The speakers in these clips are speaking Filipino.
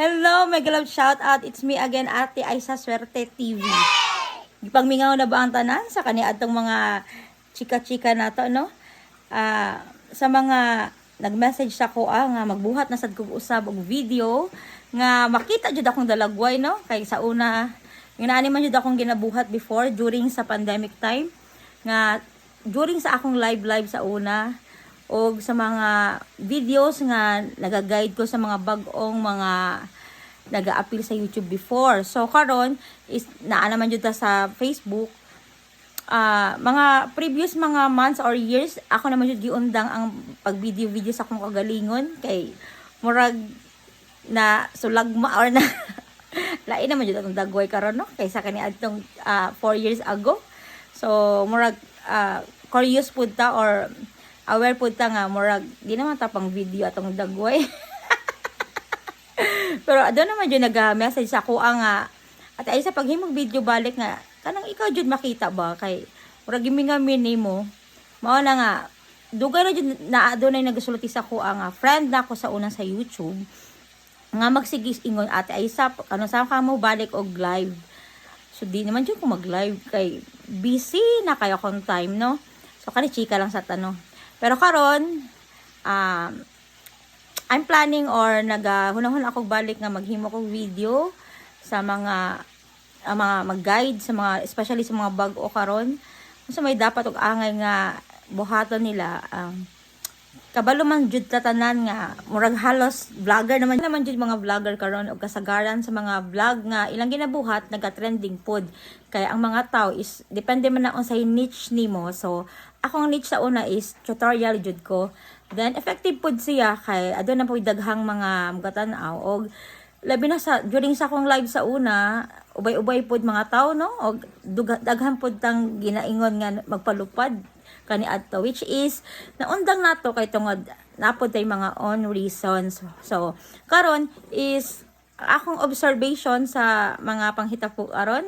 Hello, my love shout out. It's me again, Ate Aisa Swerte TV. Gipangmingaw na ba ang tanan sa kani atong mga chika-chika nato, no? Ah, sa mga nag-message sa ko ah, nga magbuhat na sad kog usab og video nga makita jud akong dalagway no kay sa una nginaani man jud akong ginabuhat before during sa pandemic time nga during sa akong live live sa una o sa mga videos nga nagaguide ko sa mga bagong mga naga-appeal sa YouTube before. So karon is naa naman jud ta sa Facebook. Ah, mga previous mga months or years ako naman jud giundang ang pag video sa akong kagalingon kay murag na sulagma or na lain naman jud atong dagway karon no kaysa kani adtong 4 years ago. So murag ah, curious pud ta or aware pud ta nga murag di naman ta pang video atong dagway. Pero doon naman yun nag-message sa ako nga at ay sa paghimog video balik nga kanang ikaw jud makita ba? Kay murag gimi nga mini mo. Mao na nga dugay na jud na adunay nagasulti sa ko nga friend na ako sa unang sa YouTube. Nga magsigis ingon ate ay sa ano sa ka mo balik og live? So di naman jud ko mag live kay busy na kayo akong time no? So kani chika lang sa tanong pero karon um I'm planning or nagahunahon ako balik nga maghimo kog video sa mga ah, mga mag-guide sa mga especially sa mga bag-o karon. So may dapat og angay nga buhaton nila um, kabalo man jud tatanan nga murag halos vlogger naman naman jud mga vlogger karon og kasagaran sa mga vlog nga ilang ginabuhat naga-trending pod kay ang mga tao is depende man na unsay niche nimo. So akong niche sa una is tutorial jud ko. Then effective pod siya kay adto na pod daghang mga magatan-aw og labi na sa during sa akong live sa una ubay-ubay pod mga tao no? Og daghan pod tang ginaingon nga magpalupad kani adto which is naundang nato kay tungod napod tay mga on reasons. So karon is akong observation sa mga panghita po aron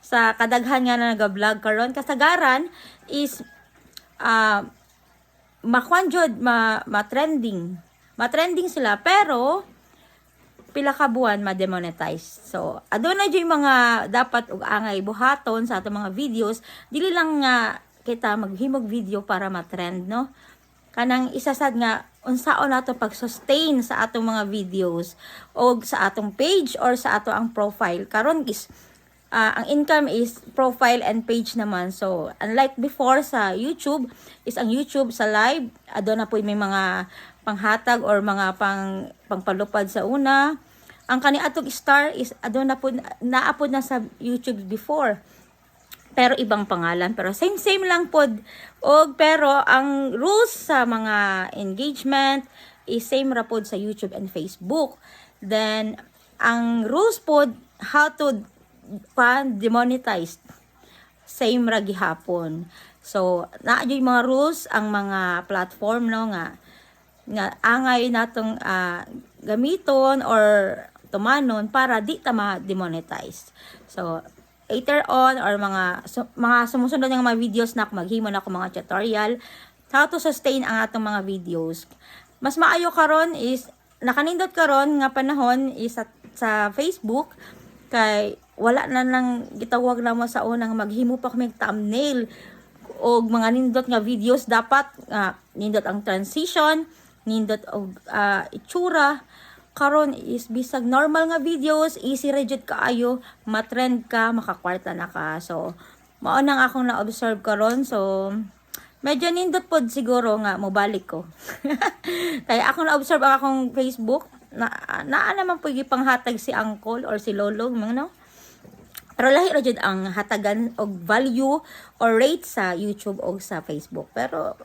sa kadaghan nga na naga-vlog karon kasagaran is ah makuan jud ma, ma-trending. Ma-trending sila pero pila ka buwan ma-demonetize. So, aduna jud mga dapat ug angay buhaton sa atong mga videos, dili lang nga kita maghimog video para ma-trend, no? Kanang isa sad nga unsaon nato pag-sustain sa atong mga videos o sa atong page or sa ato ang profile. Karon is ah, ang income is profile and page naman. So, unlike before sa YouTube, is ang YouTube sa live, ado na po may mga panghatag or mga pang pangpalupad sa una. Ang kani atong star is ado na po naapod na sa YouTube before. Pero ibang pangalan, pero same same lang pod. Og pero ang rules sa mga engagement is same ra pod sa YouTube and Facebook. Then ang rules pod how to pa demonetize same ra gihapon. So, naa mga rules ang mga platform no nga nga angay natong ah, gamiton or tumanon para di ta ma-demonetize. So, later on or mga su- mga sumusunod nga mga videos na maghimo na ako mga tutorial how to sustain ang atong mga videos. Mas maayo karon is nakanindot karon nga panahon is sa, sa Facebook kay wala na nang gitawag na mo sa unang maghimo pa kami thumbnail. Og mga nindot nga videos dapat nga nindot ang transition nindot og ah, itsura. Karon is bisag normal nga videos easy jud kaayo matrend ka makakwarta na ka. So mao nang akong na-observe karon. So medyo nindot pod siguro nga mobalik ko. Kaya akong na-observe ang akong Facebook. Na naa naman po panghatag si uncle or si lolo mga no pero lahi ra ang hatagan og value or rate sa YouTube o sa Facebook. Pero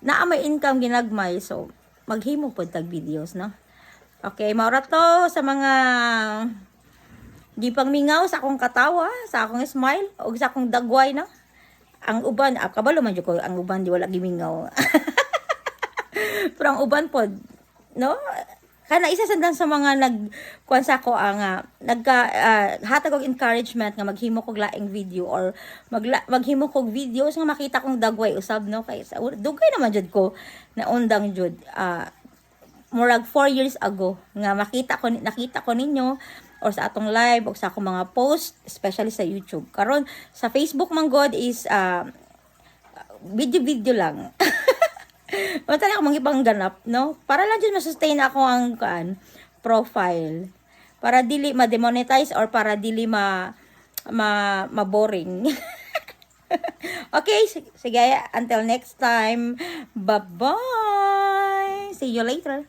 naa may income ginagmay so maghimo pod tag videos no. Okay, maura to sa mga di pang mingaw sa akong katawa, sa akong smile o sa akong dagway no. Ang uban, ah, kabalo man ko ang uban di wala gimingaw. Pero ang uban pod no kana isa sandan sa mga nag kuan ko ang ah, nagka ah, hatag og encouragement nga maghimo kog laing video or magla, maghimo kog videos nga makita kong dagway usab no kay sa dugay naman jud ko na undang jud ah, murag 4 years ago nga makita ko nakita ko ninyo or sa atong live o sa akong mga post especially sa YouTube. Karon sa Facebook man god is ah, video-video lang. Wala talaga akong ibang ganap, no? Para lang dyan masustain ako ang kan, profile. Para dili ma-demonetize or para dili ma ma ma-boring. okay, sig- sige, until next time. Bye-bye. See you later.